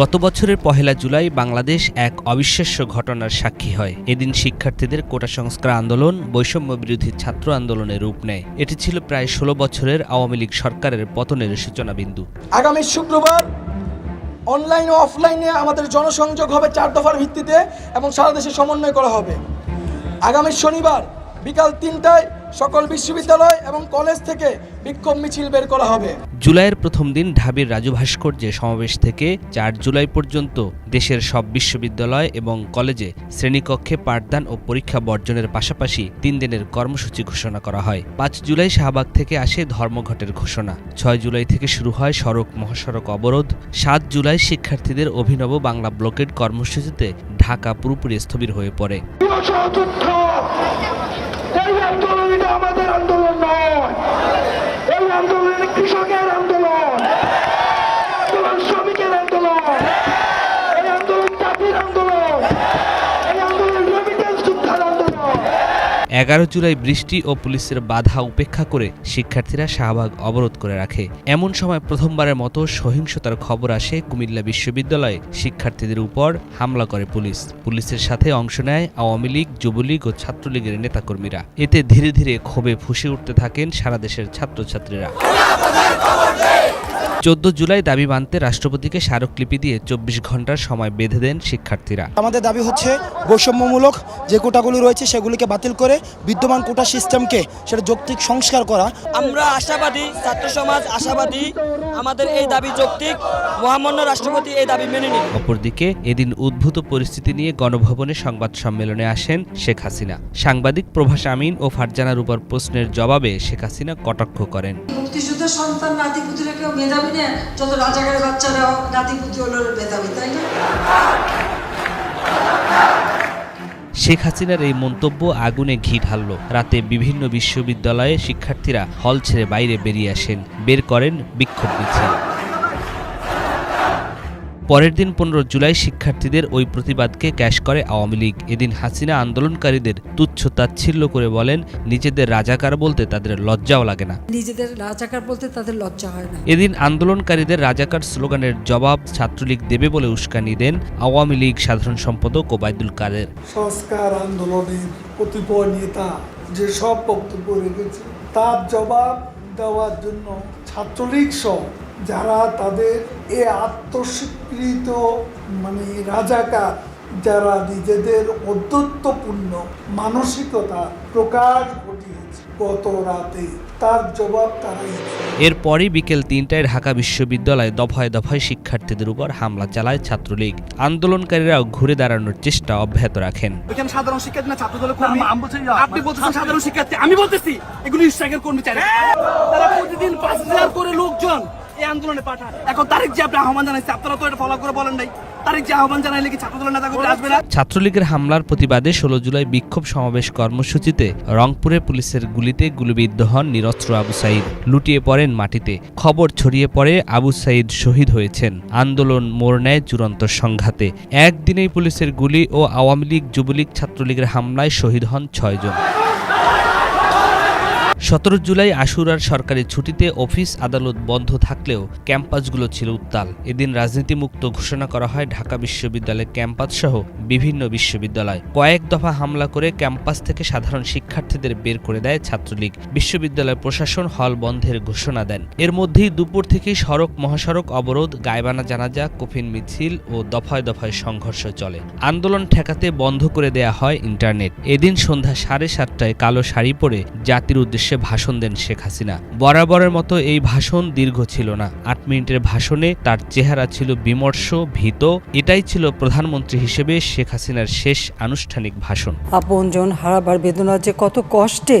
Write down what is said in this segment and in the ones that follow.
গত বছরের পহেলা জুলাই বাংলাদেশ এক অবিশ্বাস্য ঘটনার সাক্ষী হয়। এদিন শিক্ষার্থীদের কোটা সংস্কার আন্দোলন, বৈষম্য বিরোধী ছাত্র আন্দোলনের রূপ নেয়। এটি ছিল প্রায় ষোলো বছরের আওয়ামী লীগ সরকারের পতনের সূচনা বিন্দু আগামী শুক্রবার অনলাইন ও অফলাইনে আমাদের জনসংযোগ হবে চার দফার ভিত্তিতে এবং সারা দেশে সমন্বয় করা হবে। আগামী শনিবার বিকাল তিনটায় সকল বিশ্ববিদ্যালয় এবং কলেজ থেকে বিক্ষোভ মিছিল বের করা হবে। জুলাইয়ের প্রথম দিন ঢাবির রাজু ভাস্কর্যে সমাবেশ থেকে চার জুলাই পর্যন্ত দেশের সব বিশ্ববিদ্যালয় এবং কলেজে শ্রেণীকক্ষে পাঠদান ও পরীক্ষা বর্জনের পাশাপাশি তিন দিনের কর্মসূচি ঘোষণা করা হয়। পাঁচ জুলাই শাহবাগ থেকে আসে ধর্মঘটের ঘোষণা। ছয় জুলাই থেকে শুরু হয় সড়ক মহাসড়ক অবরোধ। সাত জুলাই শিক্ষার্থীদের অভিনব বাংলা ব্লকেড কর্মসূচিতে ঢাকা পুরোপুরি স্থবির হয়ে পড়ে। এগারো জুলাই বৃষ্টি ও পুলিশের বাধা উপেক্ষা করে শিক্ষার্থীরা শাহবাগ অবরোধ করে রাখে। এমন সময় প্রথমবারের মতো সহিংসতার খবর আসে কুমিল্লা বিশ্ববিদ্যালয়ে। শিক্ষার্থীদের উপর হামলা করে পুলিশ। পুলিশের সাথে অংশ নেয় আওয়ামী লীগ, যুবলীগ ও ছাত্রলীগের নেতাকর্মীরা। এতে ধীরে ধীরে ক্ষোভে ফুসে উঠতে থাকেন সারা দেশের ছাত্রছাত্রীরা। চোদ্দ জুলাই দাবি মানতে রাষ্ট্রপতিকে স্মারকলিপি দিয়ে চব্বিশ ঘণ্টার সময় বেঁধে দেন শিক্ষার্থীরা। আমাদের দাবি হচ্ছে বৈষম্যমূলক যে কোটাগুলি রয়েছে সেগুলিকে বাতিল করে বিদ্যমান কোটা সিস্টেমকে সেটা যৌক্তিক সংস্কার করা। আমরা আশাবাদী ছাত্র সমাজ আশাবাদী আমাদের এই দাবি যৌক্তিক মহামান্য রাষ্ট্রপতি এই দাবি মেনে নিন অপরদিকে এদিন উদ্ভূত পরিস্থিতি নিয়ে গণভবনে সংবাদ সম্মেলনে আসেন শেখ হাসিনা। সাংবাদিক প্রভাস আমিন ও ফারজানার উপর প্রশ্নের জবাবে শেখ হাসিনা কটাক্ষ করেন। মুক্তিযুদ্ধের সন্তান কেউ মেধাবী না যত রাজাকারের বাচ্চারা নাতিপুতি হলো বেদাবি তাই না? শেখ হাসিনার এই মন্তব্য আগুনে ঘি ঢালল। রাতে বিভিন্ন বিশ্ববিদ্যালয়ে শিক্ষার্থীরা হল ছেড়ে বাইরে বেরিয়ে আসেন। বের করেন বিক্ষোভ মিছিল। পরের দিন পনেরো জুলাই শিক্ষার্থীদের ওই প্রতিবাদকে ক্যাশ করে আওয়ামী লীগ। এদিন হাসিনা আন্দোলনকারীদের তুচ্ছ তাচ্ছিল্য করে বলেন নিজেদের রাজাকার বলতে তাদের লজ্জাও লাগে না। নিজেদের রাজাকার বলতে তাদের লজ্জা হয় না। এদিন আন্দোলনকারীদের রাজাকার স্লোগানের জবাব ছাত্রলীগ দেবে বলে উস্কানি দেন আওয়ামী লীগ সাধারণ সম্পাদক ওবায়দুল কাদের। সংস্কার আন্দোলনের কতিপয় নেতা যে সব বক্তব্য রেখেছে তার জবাব দেওয়ার জন্য ছাত্রলীগ সহ যারা তাদের এ আত্মস্বীকৃত মানে রাজাকার যারা নিজেদের অদ্যত্বপূর্ণ মানসিকতা প্রকাশ ঘটিয়েছে গত রাতে তার জবাব তারাই। এরপরই বিকেল তিনটায় ঢাকা বিশ্ববিদ্যালয়ে দফায় দফায় শিক্ষার্থীদের উপর হামলা চালায় ছাত্রলীগ। আন্দোলনকারীরাও ঘুরে দাঁড়ানোর চেষ্টা অব্যাহত রাখেন। এখানে সাধারণ শিক্ষার্থী না ছাত্র দলের কর্মী আপনি বলতেছেন সাধারণ শিক্ষার্থী। আমি বলতেছি এগুলো স্ট্রাইকের কর্মী চাই। তারা প্রতিদিন পাঁচ হাজার করে লোকজন এই আন্দোলনে পাঠান। এখন তারিখ যে আপনি আহ্বান জানাইছে, আপনারা তো এটা ফলো করে বলেন নাই। ছাত্রলীগের হামলার প্রতিবাদে ষোলো জুলাই বিক্ষোভ সমাবেশ কর্মসূচিতে রংপুরে পুলিশের গুলিতে গুলিবিদ্ধ হন নিরস্ত্র আবু সাইদ। লুটিয়ে পড়েন মাটিতে। খবর ছড়িয়ে পড়ে আবু সাইদ শহীদ হয়েছেন। আন্দোলন মোড় নেয় চূড়ান্ত সংঘাতে। একদিনেই পুলিশের গুলি ও আওয়ামী লীগ, যুবলীগ ছাত্রলীগের হামলায় শহীদ হন ছয়জন। সতেরো জুলাই আশুরার সরকারি ছুটিতে অফিস আদালত বন্ধ থাকলেও ক্যাম্পাসগুলো ছিল উত্তাল। এদিন রাজনীতিমুক্ত ঘোষণা করা হয় ঢাকা বিশ্ববিদ্যালয় ক্যাম্পাস সহ বিভিন্ন বিশ্ববিদ্যালয়। কয়েক দফা হামলা করে ক্যাম্পাস থেকে সাধারণ শিক্ষার্থীদের বের করে দেয় ছাত্রলীগ। বিশ্ববিদ্যালয় প্রশাসন হল বন্ধের ঘোষণা দেন। এর মধ্যেই দুপুর থেকেই সড়ক মহাসড়ক অবরোধ গায়বানা জানাজা, কফিন মিছিল ও দফায় দফায় সংঘর্ষ চলে। আন্দোলন ঠেকাতে বন্ধ করে দেয়া হয় ইন্টারনেট। এদিন সন্ধ্যা সাড়ে সাতটায় কালো শাড়ি পরে জাতির উদ্দেশ্যে ভাষণ দেন শেখ হাসিনা। বরাবরের মতো এই ভাষণ দীর্ঘ ছিল না। আট মিনিটের ভাষণে তার চেহারা ছিল বিমর্ষ, ভীত। এটাই ছিল প্রধানমন্ত্রী হিসেবে শেখ হাসিনার শেষ আনুষ্ঠানিক ভাষণ। আপনজন হারাবার বেদনা যে কত কষ্টে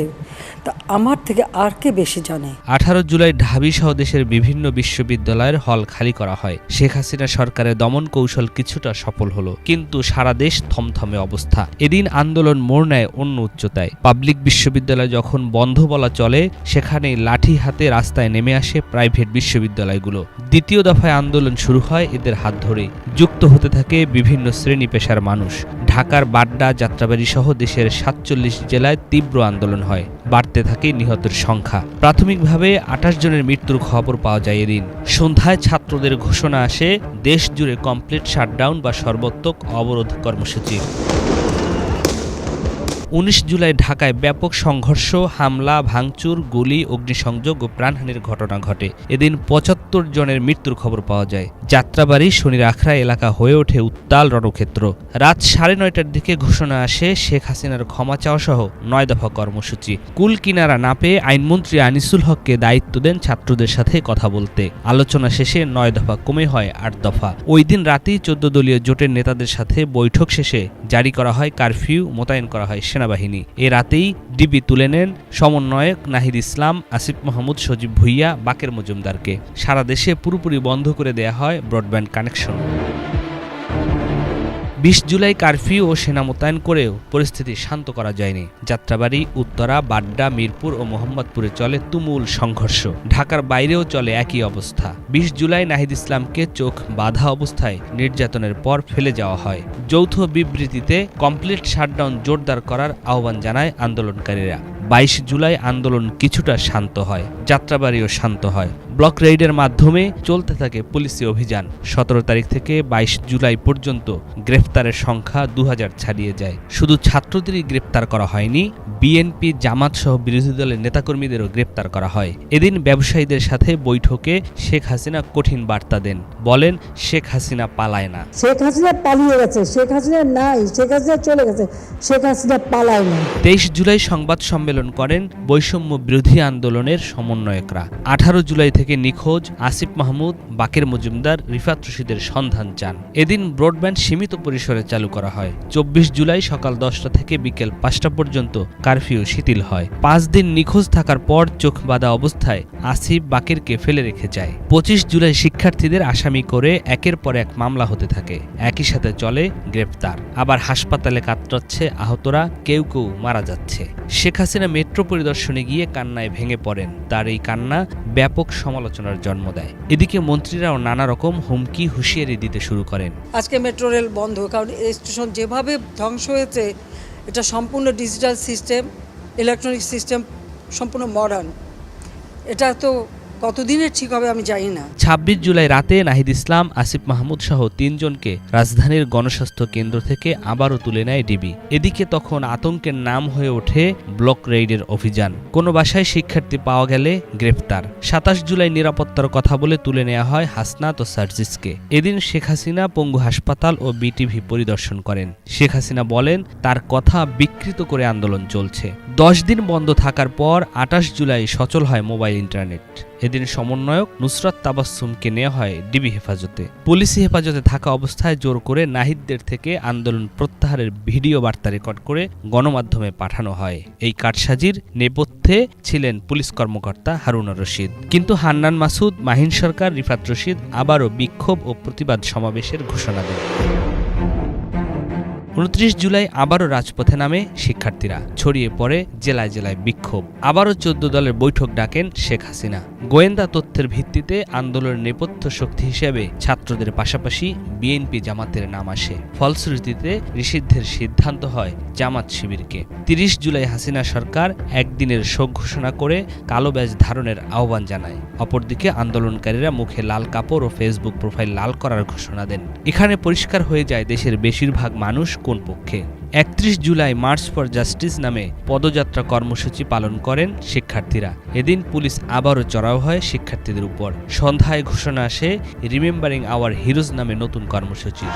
তা আমার থেকে আর কে বেশি জানে? আঠারো জুলাই ঢাবি সহ দেশের বিভিন্ন বিশ্ববিদ্যালয়ের হল খালি করা হয়। শেখ হাসিনা সরকারের দমন কৌশল কিছুটা সফল হলো, কিন্তু সারা দেশ থমথমে অবস্থা। এদিন আন্দোলন মোড় নেয় অন্য উচ্চতায়। পাবলিক বিশ্ববিদ্যালয় যখন বন্ধ বলা চলে সেখানে লাঠি হাতে রাস্তায় নেমে আসে প্রাইভেট বিশ্ববিদ্যালয়গুলো। দ্বিতীয় দফায় আন্দোলন শুরু হয় এদের হাত ধরে যুক্ত হতে থাকে বিভিন্ন শ্রেণি পেশার মানুষ। ঢাকার বাড্ডা, যাত্রাবাড়ি সহ দেশের সাতচল্লিশ জেলায় তীব্র আন্দোলন হয়। বাড়তে থাকে নিহতের সংখ্যা। প্রাথমিকভাবে আঠাশ জনের মৃত্যুর খবর পাওয়া যায় এদিন। সন্ধ্যায় ছাত্রদের ঘোষণা আসে দেশ জুড়ে কমপ্লিট শাটডাউন বা সর্বোত্তক অবরোধ কর্মসূচি। উনিশ জুলাই ঢাকায় ব্যাপক সংঘর্ষ, হামলা, ভাঙচুর, গুলি, অগ্নিসংযোগ ও প্রাণহানির ঘটনা ঘটে। এদিন পঁচাত্তর জনের মৃত্যুর খবর পাওয়া যায়। যাত্রাবাড়ি শনির আখড়া এলাকা হয়ে ওঠে উত্তাল রণক্ষেত্র। রাত সাড়ে নয়টার দিকে ঘোষণা আসে শেখ হাসিনার ক্ষমা চাওয়া সহ নয় দফা কর্মসূচি। কুল কিনারা না পেয়ে আইনমন্ত্রী আনিসুল হককে দায়িত্ব দেন ছাত্রদের সাথে কথা বলতে। আলোচনা শেষে নয় দফা কমে হয় আট দফা। ওই দিন রাতেই চোদ্দ দলীয় জোটের নেতাদের সাথে বৈঠক শেষে জারি করা হয় কারফিউ, মোতায়েন করা হয় সেনাবাহিনী। এ রাতেই ডিবি তুলে নেন সমন্বয়ক নাহিদ ইসলাম, আসিফ মাহমুদ, সজীব ভুইয়া, বাকের মজুমদারকে। সারা দেশে পুরোপুরি বন্ধ করে দেয়া হয় ব্রডব্যান্ড কানেকশন। বিশ জুলাই কারফিউ ও সেনা মোতায়েন করেও পরিস্থিতি শান্ত করা যায়নি। যাত্রাবাড়ি, উত্তরা, বাড্ডা, মিরপুর ও মোহাম্মদপুরে চলে তুমুল সংঘর্ষ। ঢাকার বাইরেও চলে একই অবস্থা। বিশ জুলাই নাহিদ ইসলামকে চোখ বাধা অবস্থায় নির্যাতনের পর ফেলে যাওয়া হয়। যৌথ বিবৃতিতে কমপ্লিট শাটডাউন জোরদার করার আহ্বান জানায় আন্দোলনকারীরা। বাইশ জুলাই আন্দোলন কিছুটা শান্ত হয়, যাত্রাবাড়িও শান্ত হয়। ব্লক রেইডের মাধ্যমে চলতে থাকে পুলিশি অভিযান। সতেরো তারিখ থেকে বাইশ জুলাই পর্যন্ত গ্রেফতারের সংখ্যা দু হাজার ছাড়িয়ে যায়। শুধু ছাত্রদেরই গ্রেপ্তার করা হয়নি বিএনপি জামাত সহ বিরোধী দলের নেতাকর্মীদেরও গ্রেপ্তার করা হয়। এদিন ব্যবসায়ীদের সাথে বৈঠকে শেখ হাসিনা কঠিন বার্তা দেন। বলেন শেখ হাসিনা পালায় না। শেখ হাসিনা পালিয়ে গেছে শেখ হাসিনা নাই শেখ হাসিনা চলে গেছে শেখ হাসিনা পালায় না। তেইশ জুলাই সংবাদ সম্মেলন করেন বৈষম্য বিরোধী আন্দোলনের সমন্বয়করা। আঠারো জুলাই থেকে নিখোঁজ আসিফ মাহমুদ, বাকের মজুমদার, রিফাত রশিদের সন্ধান চান। এদিন ব্রডব্যান্ড সীমিত পরিসরে চালু করা হয়। চব্বিশ জুলাই সকাল দশটা থেকে বিকেল পাঁচটা পর্যন্ত কারফিউ শিথিল হয়। পাঁচ দিন নিখোঁজ থাকার পর চোখ বাঁধা অবস্থায় আসিফ বাকেরকে ফেলে রেখে যায়। পঁচিশ জুলাই শিক্ষার্থীদের আসামি করে একের পর এক মামলা হতে থাকে। একই সাথে চলে গ্রেপ্তার। আবার হাসপাতালে কাতরাচ্ছে আহতরা, কেউ কেউ মারা যাচ্ছে। শেখ হাসিনা মেট্রো পরিদর্শনে গিয়ে কান্নায় ভেঙে পড়েন। তার এই কান্না ব্যাপক সমালোচনার জন্ম দেয়। এদিকে মন্ত্রীরাও নানা রকম হুমকি, হুঁশিয়ারি দিতে শুরু করেন। আজকে মেট্রো রেল বন্ধ, কারণ এই স্টেশন যেভাবে ধ্বংস হয়েছে, এটা সম্পূর্ণ ডিজিটাল সিস্টেম, ইলেকট্রনিক সিস্টেম সম্পূর্ণ মডার্ন এটা তো কতদিনের ঠিক হবে আমি জানি না। ছাব্বিশ জুলাই রাতে নাহিদ ইসলাম, আসিফ মাহমুদ সহ তিনজনকে রাজধানীর গণস্বাস্থ্য কেন্দ্র থেকে আবারও তুলে নেয় ডিবি। এদিকে তখন আতঙ্কের নাম হয়ে ওঠে ব্লক রেইডের অভিযান। কোনো বাসায় শিক্ষার্থী পাওয়া গেলে গ্রেফতার সাতাশ জুলাই নিরাপত্তার কথা বলে তুলে নেওয়া হয় হাসনাত ও সার্জিসকে। এদিন শেখ হাসিনা পঙ্গু হাসপাতাল ও বিটিভি পরিদর্শন করেন। শেখ হাসিনা বলেন, তার কথা বিকৃত করে আন্দোলন চলছে। দশ দিন বন্ধ থাকার পর আটাশ জুলাই সচল হয় মোবাইল ইন্টারনেট। এদিন সমন্বয়ক নুসরাত তাবাসসুমকে নেওয়া হয় ডিবি হেফাজতে। পুলিশি হেফাজতে থাকা অবস্থায় জোর করে নাহিদদের থেকে আন্দোলন প্রত্যাহারের ভিডিও বার্তা রেকর্ড করে গণমাধ্যমে পাঠানো হয়। এই কারসাজির নেপথ্যে ছিলেন পুলিশ কর্মকর্তা হারুনা রশিদ। কিন্তু হান্নান মাসুদ, মাহিন সরকার, রিফাত রশিদ আবারও বিক্ষোভ ও প্রতিবাদ সমাবেশের ঘোষণা দেন। উনত্রিশ জুলাই আবারও রাজপথে নামে শিক্ষার্থীরা। ছড়িয়ে পড়ে জেলায় জেলায় বিক্ষোভ। আবারও চোদ্দ দলের বৈঠক ডাকেন শেখ হাসিনা। গোয়েন্দা তথ্যের ভিত্তিতে আন্দোলনের নেপথ্য শক্তি হিসেবে ছাত্রদের পাশাপাশি বিএনপি জামাতের নাম আসে। ফলশ্রুতিতে নিষিদ্ধের সিদ্ধান্ত হয় জামাত শিবিরকে। তিরিশ জুলাই হাসিনা সরকার একদিনের শোক ঘোষণা করে কালো ব্যাজ ধারণের আহ্বান জানায়। অপরদিকে আন্দোলনকারীরা মুখে লাল কাপড় ও ফেসবুক প্রোফাইল লাল করার ঘোষণা দেন। এখানে পরিষ্কার হয়ে যায় দেশের বেশিরভাগ মানুষ কোন পক্ষে? একত্রিশ জুলাই মার্চ ফর জাস্টিস নামে পদযাত্রা কর্মসূচি পালন করেন শিক্ষার্থীরা। এদিন পুলিশ আবারও চড়াও হয় শিক্ষার্থীদের উপর। সন্ধ্যায় ঘোষণা আসে, রিমেম্বারিং আওয়ার হিরোজ নামে নতুন কর্মসূচি।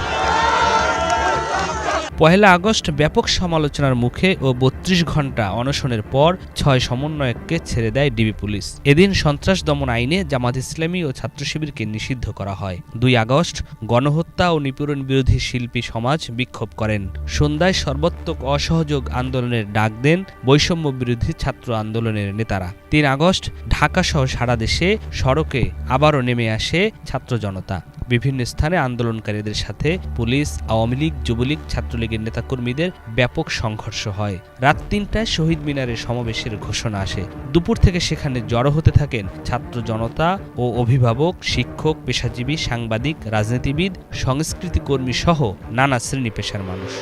পহেলা আগস্ট ব্যাপক সমালোচনার মুখে ও বত্রিশ ঘণ্টা অনশনের পর ছয় সমন্বয়ককে ছেড়ে দেয় ডিবি পুলিশ। এদিন সন্ত্রাস দমন আইনে জামাত ইসলামী ও ছাত্র শিবিরকে নিষিদ্ধ করা হয়। দুই আগস্ট গণহত্যা ও নিপীড়ন বিরোধী শিল্পী সমাজ বিক্ষোভ করেন। সন্ধ্যায় সর্বাত্মক অসহযোগ আন্দোলনের ডাক দেন বৈষম্য বিরোধী ছাত্র আন্দোলনের নেতারা। তিন আগস্ট ঢাকাসহ সারা দেশে সড়কে আবারও নেমে আসে ছাত্র জনতা। বিভিন্ন স্থানে আন্দোলনকারীদের সাথে পুলিশ, আওয়ামী লীগ, যুবলীগ ছাত্রলীগের নেতাকর্মীদের ব্যাপক সংঘর্ষ হয়। রাত তিনটায় শহীদ মিনারে সমাবেশের ঘোষণা আসে। দুপুর থেকে সেখানে জড়ো হতে থাকেন ছাত্র জনতা ও অভিভাবক, শিক্ষক, পেশাজীবী, সাংবাদিক, রাজনীতিবিদ সংস্কৃতি কর্মী সহ নানা শ্রেণি পেশার মানুষ।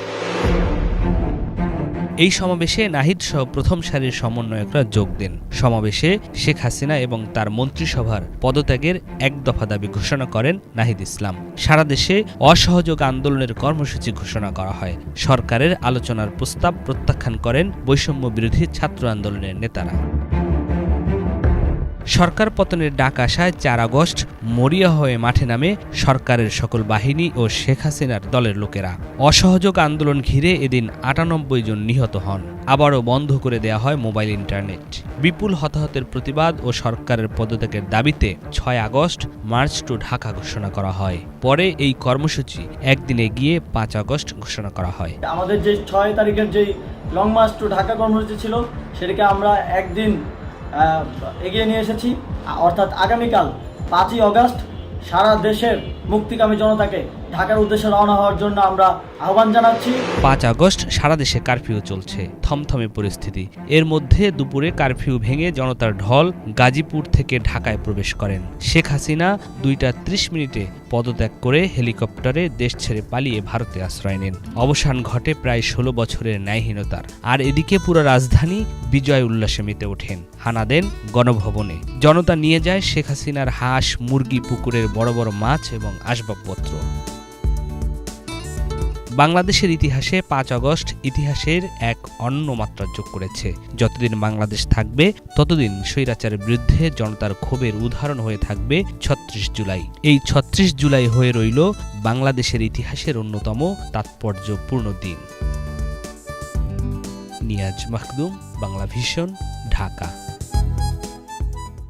এই সমাবেশে নাহিদ সহ প্রথম সারির সমন্বয়করা যোগ দেন। সমাবেশে শেখ হাসিনা এবং তার মন্ত্রিসভার পদত্যাগের এক দফা দাবি ঘোষণা করেন নাহিদ ইসলাম। সারা দেশে অসহযোগ আন্দোলনের কর্মসূচি ঘোষণা করা হয়। সরকারের আলোচনার প্রস্তাব প্রত্যাখ্যান করেন বৈষম্য বিরোধী ছাত্র আন্দোলনের নেতারা। সরকার পতনের ডাক আসায় চার আগস্ট মরিয়া হয়ে মাঠে নামে সরকারের সকল বাহিনী ও শেখ হাসিনার দলের লোকেরা। অসহযোগ আন্দোলন ঘিরে এদিন আটানব্বই জন নিহত হন। আবারও বন্ধ করে দেয়া হয় মোবাইল ইন্টারনেট। বিপুল হতাহতের প্রতিবাদ ও সরকারের পদত্যাগের দাবিতে ছয় আগস্ট মার্চ টু ঢাকা ঘোষণা করা হয়। পরে এই কর্মসূচি একদিনে গিয়ে পাঁচ আগস্ট ঘোষণা করা হয়। আমাদের যে ছয় তারিখের যেই লং মার্চ টু ঢাকা কর্মসূচি ছিল, সেটাকে আমরা একদিন এগিয়ে নিয়ে এসেছি। অর্থাৎ আগামীকাল পাঁচই অগস্ট সারা দেশের মুক্তিকামী জনতাকে ঢাকার উদ্দেশ্যে রওনা হওয়ার জন্য আমরা আহ্বান জানাচ্ছি। পাঁচ আগস্ট সারা দেশে কারফিউ চলছে, থমথমে পরিস্থিতি। এর মধ্যে দুপুরে কারফিউ ভেঙে জনতার ঢল গাজীপুর থেকে ঢাকায় প্রবেশ করেন। শেখ হাসিনা দুইটা ত্রিশ মিনিটে পদত্যাগ করে হেলিকপ্টারে দেশ ছেড়ে পালিয়ে ভারতে আশ্রয় নেন। অবসান ঘটে প্রায় ষোলো বছরের ন্যায়হীনতার। আর এদিকে পুরো রাজধানী বিজয় উল্লাসে মেতে ওঠেন। হানা দেন গণভবনে। জনতা নিয়ে যায় শেখ হাসিনার হাঁস, মুরগি, পুকুরের বড় বড় মাছ এবং আসবাবপত্র। বাংলাদেশের ইতিহাসে পাঁচ আগস্ট ইতিহাসের এক অন্য মাত্রা যোগ করেছে। যতদিন বাংলাদেশ থাকবে, ততদিন স্বৈরাচারের বিরুদ্ধে জনতার ক্ষোভের উদাহরণ হয়ে থাকবে ছত্রিশ জুলাই। এই ছত্রিশ জুলাই হয়ে রইল বাংলাদেশের ইতিহাসের অন্যতম তাৎপর্যপূর্ণ দিন। নিয়াজ মাহদুম, বাংলা ভিশন, ঢাকা।